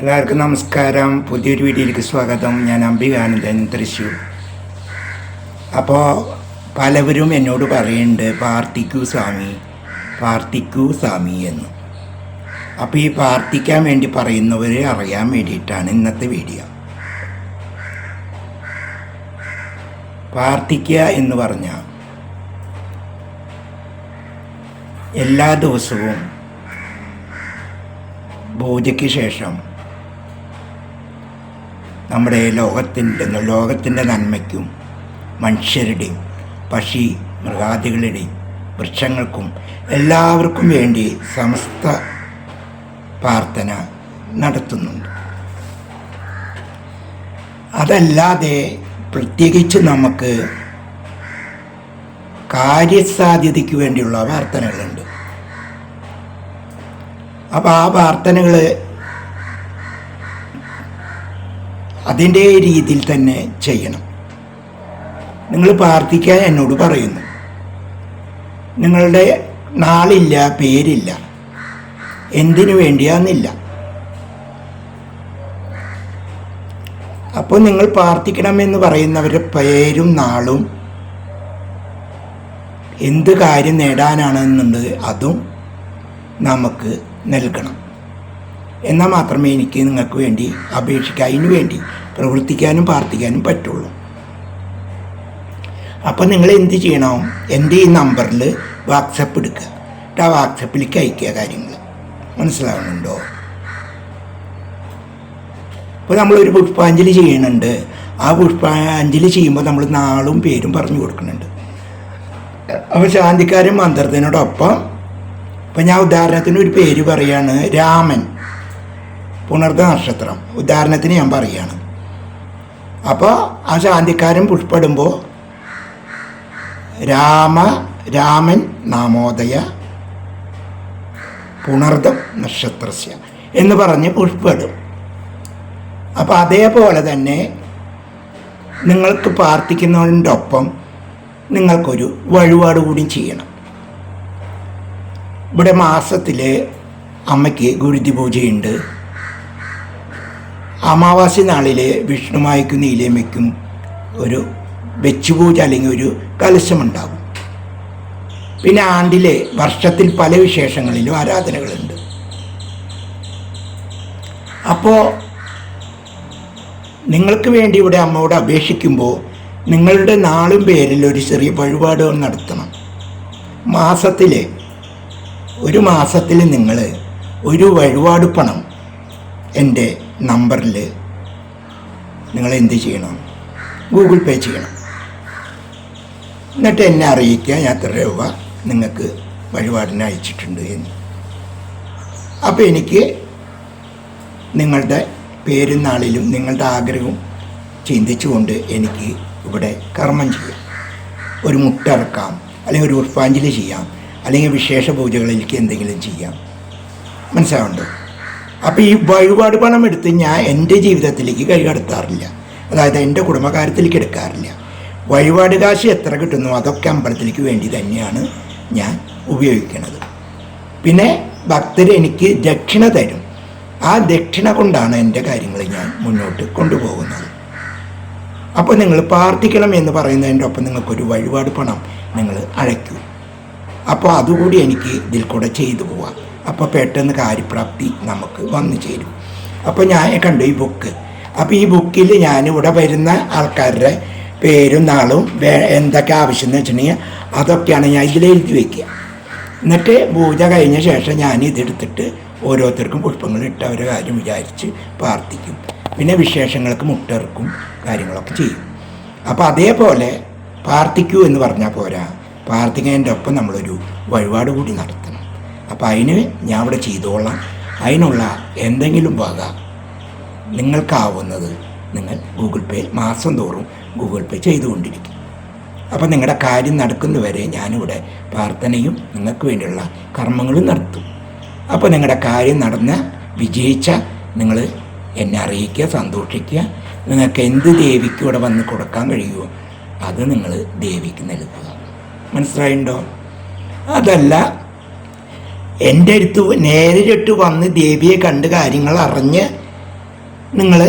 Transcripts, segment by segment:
എല്ലാവർക്കും നമസ്കാരം. പുതിയൊരു വീഡിയോയിലേക്ക് സ്വാഗതം. ഞാൻ അംബികാനന്ദൻ തൃശ്ശൂർ. അപ്പോൾ പലവരും എന്നോട് പറയുന്നുണ്ട് പ്രാർത്ഥിക്കൂ സ്വാമി പ്രാർത്ഥിക്കൂ സ്വാമി എന്ന്. അപ്പോൾ ഈ പ്രാർത്ഥിക്കാൻ വേണ്ടി പറയുന്നവർ അറിയാൻ വേണ്ടിയിട്ടാണ് ഇന്നത്തെ വീഡിയോ. പ്രാർത്ഥിക്കുക എന്ന് പറഞ്ഞാൽ എല്ലാ ദിവസവും പൂജയ്ക്ക് ശേഷം നമ്മുടെ ലോകത്തിന്റെ ലോകത്തിന്റെ നന്മയ്ക്കും മനുഷ്യരുടെയും പക്ഷി മൃഗാദികളുടെയും വൃക്ഷങ്ങൾക്കും എല്ലാവർക്കും വേണ്ടി സമസ്ത പ്രാർത്ഥന നടത്തുന്നുണ്ട്. അതല്ലാതെ പ്രത്യേകിച്ച് നമുക്ക് കാര്യസാധ്യതയ്ക്ക് വേണ്ടിയുള്ള പ്രാർത്ഥനകളുണ്ട്. അപ്പോൾ ആ പ്രാർത്ഥനകൾ അതിന്റെ രീതിയിൽ തന്നെ ചെയ്യണം. നിങ്ങൾ പ്രാർത്ഥിക്കാൻ എന്നോട് പറയുന്നു. നിങ്ങളുടെ നാളില്ല പേരില്ല. എന്തിനു വേണ്ടിയാന്നില്ല. അപ്പോൾ നിങ്ങൾ പ്രാർത്ഥിക്കണമെന്ന് പറയുന്നവരുടെ പേരും നാളും എന്ത് കാര്യം നേടാനാണെന്നുണ്ട് അതും നമുക്ക് നൽകണം. എന്നാൽ മാത്രമേ എനിക്ക് നിങ്ങൾക്ക് വേണ്ടി അപേക്ഷിക്കുക അതിനു വേണ്ടി പ്രവർത്തിക്കാനും പ്രാർത്ഥിക്കാനും പറ്റുള്ളൂ. അപ്പോൾ നിങ്ങൾ എന്ത് ചെയ്യണം? എന്റെ ഈ നമ്പറിൽ വാട്സപ്പ് എടുക്കുക. എന്നിട്ട് ആ വാട്സപ്പിലേക്ക് അയക്കുക കാര്യങ്ങൾ. മനസ്സിലാവുന്നുണ്ടോ? ഇപ്പോൾ നമ്മളൊരു പുഷ്പാഞ്ജലി ചെയ്യുന്നുണ്ട്. ആ പുഷ്പാഞ്ജലി ചെയ്യുമ്പോൾ നമ്മൾ നാളും പേരും പറഞ്ഞു കൊടുക്കുന്നുണ്ട്. അപ്പോൾ ശാന്തിക്കാരൻ മന്ത്രത്തിനോടൊപ്പം ഇപ്പം ഞാൻ ഉദാഹരണത്തിന് ഒരു പേര് പറയാണ് രാമൻ. പുണർദ നക്ഷത്രം ഉദാഹരണത്തിന് ഞാൻ പറയുകയാണ് അപ്പോൾ ആ ശാന്തിക്കാരൻ പുഷ്പടുമ്പോൾ രാമ രാമൻ നാമോദയ പുണർദം നക്ഷത്രസ്യ എന്ന് പറഞ്ഞ് പുഷ്പടും. അപ്പോൾ അതേപോലെ തന്നെ നിങ്ങൾക്ക് പ്രാർത്ഥിക്കുന്നതിന്റെ ഒപ്പം നിങ്ങൾക്കൊരു വഴിപാട് കൂടി ചെയ്യണം. ഇവിടെ മാസത്തിൽ അമ്മയ്ക്ക് ഗുരുതി പൂജയുണ്ട്. അമാവാസി നാളിലെ നാളിൽ വിഷ്ണുമായിക്കും നീലേമയ്ക്കും ഒരു വെച്ചുപൂജ അല്ലെങ്കിൽ ഒരു കലശമുണ്ടാകും. പിന്നെ ആണ്ടിലെ വർഷത്തിൽ പല വിശേഷങ്ങളിലും ആരാധനകളുണ്ട്. അപ്പോൾ നിങ്ങൾക്ക് വേണ്ടി ഇവിടെ അമ്മയോട് അപേക്ഷിക്കുമ്പോൾ നിങ്ങളുടെ നാളും പേരിൽ ഒരു ചെറിയ വഴിപാട് നടത്തണം. മാസത്തിലെ ഒരു മാസത്തിൽ നിങ്ങൾ ഒരു വഴിപാട് പണം എന്റെ നമ്പറിൽ നിങ്ങൾ എന്ത് ചെയ്യണം? ഗൂഗിൾ പേ ചെയ്യണം. എന്നിട്ട് എന്നെ അറിയിക്കുക ഞാൻ എത്ര രൂപ നിങ്ങൾക്ക് വഴിപാടിന് അയച്ചിട്ടുണ്ട് എന്ന്. അപ്പോൾ എനിക്ക് നിങ്ങളുടെ പേരും നാളിലും നിങ്ങളുടെ ആഗ്രഹവും ചിന്തിച്ചുകൊണ്ട് എനിക്ക് ഇവിടെ കർമ്മം ചെയ്യാം. ഒരു മുട്ടിറക്കാം അല്ലെങ്കിൽ ഒരു പുഷ്പാഞ്ജലി ചെയ്യാം അല്ലെങ്കിൽ വിശേഷ പൂജകളിലേക്ക് എന്തെങ്കിലും ചെയ്യാം. മനസ്സിലാവുണ്ടോ അപ്പോൾ ഈ വഴിപാട് പണം എടുത്ത് ഞാൻ എന്റെ ജീവിതത്തിലേക്ക് കൈ കടത്താറില്ല. അതായത് എന്റെ കുടുംബകാര്യത്തിലേക്ക് എടുക്കാറില്ല. വഴിപാട് കാശ് എത്ര കിട്ടുന്നു അതൊക്കെ അമ്പലത്തിലേക്ക് വേണ്ടി തന്നെയാണ് ഞാൻ ഉപയോഗിക്കുന്നത് പിന്നെ ഭക്തർ എനിക്ക് ദക്ഷിണ തരും. ആ ദക്ഷിണ കൊണ്ടാണ് എന്റെ കാര്യങ്ങൾ ഞാൻ മുന്നോട്ട് കൊണ്ടുപോകുന്നത്. അപ്പോൾ നിങ്ങൾ പ്രാർത്ഥിക്കണം എന്ന് പറയുന്നതിന്റെ ഒപ്പം നിങ്ങൾക്കൊരു വഴിപാട് പണം നിങ്ങൾ അഴയ്ക്കൂ അപ്പോൾ അതുകൂടി എനിക്ക് ഇതിൽ കൂടെ ചെയ്തു പോവാം. അപ്പോൾ പെട്ടെന്ന് കാര്യപ്രാപ്തി നമുക്ക് വന്നു ചേരും. അപ്പോൾ ഞാൻ കണ്ടു ഈ ബുക്ക് അപ്പോൾ ഈ ബുക്കിൽ ഞാനിവിടെ വരുന്ന ആൾക്കാരുടെ പേരും നാളും വേ- എന്തൊക്കെ ആവശ്യം എന്ന് വെച്ചിട്ടുണ്ടെങ്കിൽ അതൊക്കെയാണ് ഞാൻ ഇതിൽ എഴുതി വയ്ക്കുക എന്നിട്ട് പൂജ കഴിഞ്ഞ ശേഷം ഞാൻ ഇതെടുത്തിട്ട് ഓരോരുത്തർക്കും പുഷ്പങ്ങൾ ഇട്ട് അവരെ കാര്യം വിചാരിച്ച് പ്രാർത്ഥിക്കും. പിന്നെ വിശേഷങ്ങൾക്ക് മുട്ടിറക്കും കാര്യങ്ങളൊക്കെ ചെയ്യും. അപ്പോൾ അതേപോലെ പ്രാർത്ഥിക്കൂ എന്ന് പറഞ്ഞാൽ പോരാ. പ്രാർത്ഥിക്കുന്നതിന്റെ ഒപ്പം നമ്മളൊരു വഴിപാട് കൂടി നടത്തണം. അപ്പോൾ അതിന് ഞാൻ ഇവിടെ ചെയ്തോളാം. അതിനുള്ള എന്തെങ്കിലും വക നിങ്ങൾക്കാവുന്നത് നിങ്ങൾ ഗൂഗിൾ പേ മാസം തോറും ഗൂഗിൾ പേ ചെയ്തുകൊണ്ടിരിക്കും. അപ്പം നിങ്ങളുടെ കാര്യം നടക്കുന്നവരെ ഞാനിവിടെ പ്രാർത്ഥനയും നിങ്ങൾക്ക് വേണ്ടിയുള്ള കർമ്മങ്ങളും നടത്തും. അപ്പോൾ നിങ്ങളുടെ കാര്യം നടന്ന വിജയിച്ച നിങ്ങൾ എന്നെ അറിയിക്കുക സന്തോഷിക്കുക. നിങ്ങൾക്ക് എന്ത് ദേവിക്ക് ഇവിടെ വന്ന് കൊടുക്കാൻ കഴിയുമോ അത് നിങ്ങൾ ദേവിക്ക് നൽകുക. മനസ്സിലായിട്ടുണ്ടോ അതല്ല എന്റെ അടുത്ത് നേരിട്ട് വന്ന് ദേവിയെ കണ്ട് കാര്യങ്ങൾ അറിഞ്ഞ് നിങ്ങൾ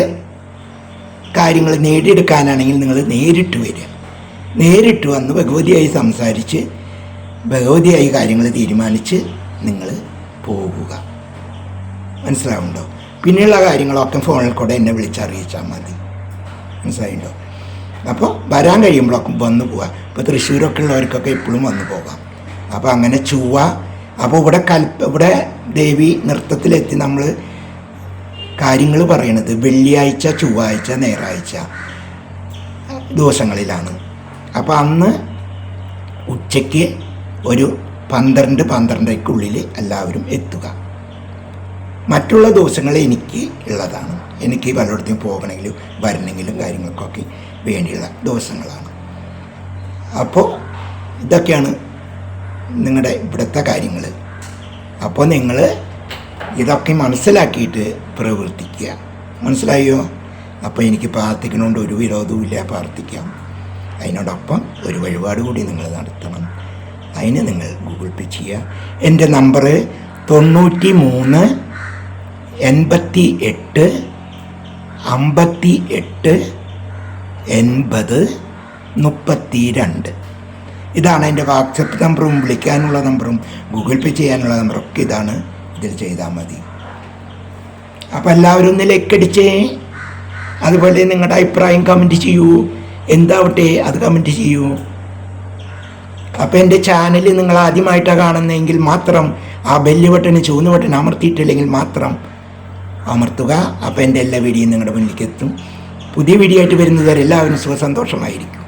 കാര്യങ്ങൾ നേടിയെടുക്കാനാണെങ്കിൽ നിങ്ങൾ നേരിട്ട് വരിക. നേരിട്ട് വന്ന് ഭഗവതിയായി സംസാരിച്ച് ഭഗവതിയായി കാര്യങ്ങൾ തീരുമാനിച്ച് നിങ്ങൾ പോകുക. മനസ്സിലാവുണ്ടോ പിന്നെയുള്ള കാര്യങ്ങളൊക്കെ ഫോണിൽ കൂടെ എന്നെ വിളിച്ചറിയിച്ചാൽ മതി. മനസ്സിലായിട്ടോ അപ്പോൾ വരാൻ കഴിയുമ്പോഴൊക്കെ വന്നു പോവാം. ഇപ്പോൾ തൃശ്ശൂരൊക്കെ ഉള്ളവർക്കൊക്കെ എപ്പോഴും വന്നു പോകാം. അപ്പോൾ അങ്ങനെ ചൊവ്വ അപ്പോൾ ഇവിടെ കൽപ്പ ഇവിടെ ദേവി നൃത്തത്തിലെത്തി നമ്മൾ കാര്യങ്ങൾ പറയണത്. വെള്ളിയാഴ്ച ചൊവ്വാഴ്ച ഞായറാഴ്ച ദിവസങ്ങളിലാണ്. അപ്പോൾ അന്ന് ഉച്ചയ്ക്ക് ഒരു പന്ത്രണ്ട് പന്ത്രണ്ടരയ്ക്കുള്ളിൽ എല്ലാവരും എത്തുക. മറ്റുള്ള ദിവസങ്ങൾ എനിക്ക് ഉള്ളതാണ്. എനിക്ക് പലയിടത്തും പോകണമെങ്കിലും വരണമെങ്കിലും കാര്യങ്ങൾക്കൊക്കെ വേണ്ടിയുള്ള ദിവസങ്ങളാണ്. അപ്പോൾ ഇതൊക്കെയാണ് നിങ്ങളുടെ ഇവിടുത്തെ കാര്യങ്ങൾ അപ്പോൾ നിങ്ങൾ ഇതൊക്കെ മനസ്സിലാക്കിയിട്ട് പ്രവർത്തിക്കുക. മനസ്സിലായോ? അപ്പോൾ എനിക്ക് പ്രാർത്ഥിക്കണോണ്ട് ഒരു വിരോധവും ഇല്ല പ്രാർത്ഥിക്കാം. അതിനോടൊപ്പം ഒരു വഴിപാട് കൂടി നിങ്ങൾ നടത്തണം. അതിന് നിങ്ങൾ ഗൂഗിൾ പേ ചെയ്യുക. എന്റെ നമ്പർ തൊണ്ണൂറ്റി മൂന്ന് എൺപത്തി എട്ട് അമ്പത്തി എട്ട് എൺപത് മുപ്പത്തി രണ്ട് ഇതാണ് എന്റെ വാട്സപ്പ് നമ്പറും വിളിക്കാനുള്ള നമ്പറും ഗൂഗിൾ പേ ചെയ്യാനുള്ള നമ്പറും ഒക്കെ ഇതാണ് ഇതിൽ ചെയ്താൽ മതി. അപ്പോൾ എല്ലാവരും ഒന്ന് ലൈക്കടിച്ചേ അതുപോലെ നിങ്ങളുടെ അഭിപ്രായം കമന്റ് ചെയ്യൂ. എന്താവട്ടെ അത് കമന്റ് ചെയ്യൂ. അപ്പോൾ എന്റെ ചാനൽ നിങ്ങൾ ആദ്യമായിട്ടാണ് കാണുന്നതെങ്കിൽ മാത്രം ആ ബെല്ല് ബട്ടൺ ചുവന്ന ബട്ടൺ അമർത്തിയിട്ടില്ലെങ്കിൽ മാത്രം അമർത്തുക. അപ്പോൾ എന്റെ എല്ലാ വീഡിയോയും നിങ്ങളുടെ മുന്നിലേക്ക് എത്തും. പുതിയ വീഡിയോ ആയിട്ട് വരുന്നത് വരെ എല്ലാവരും സുഖസന്തോഷമായിരിക്കും.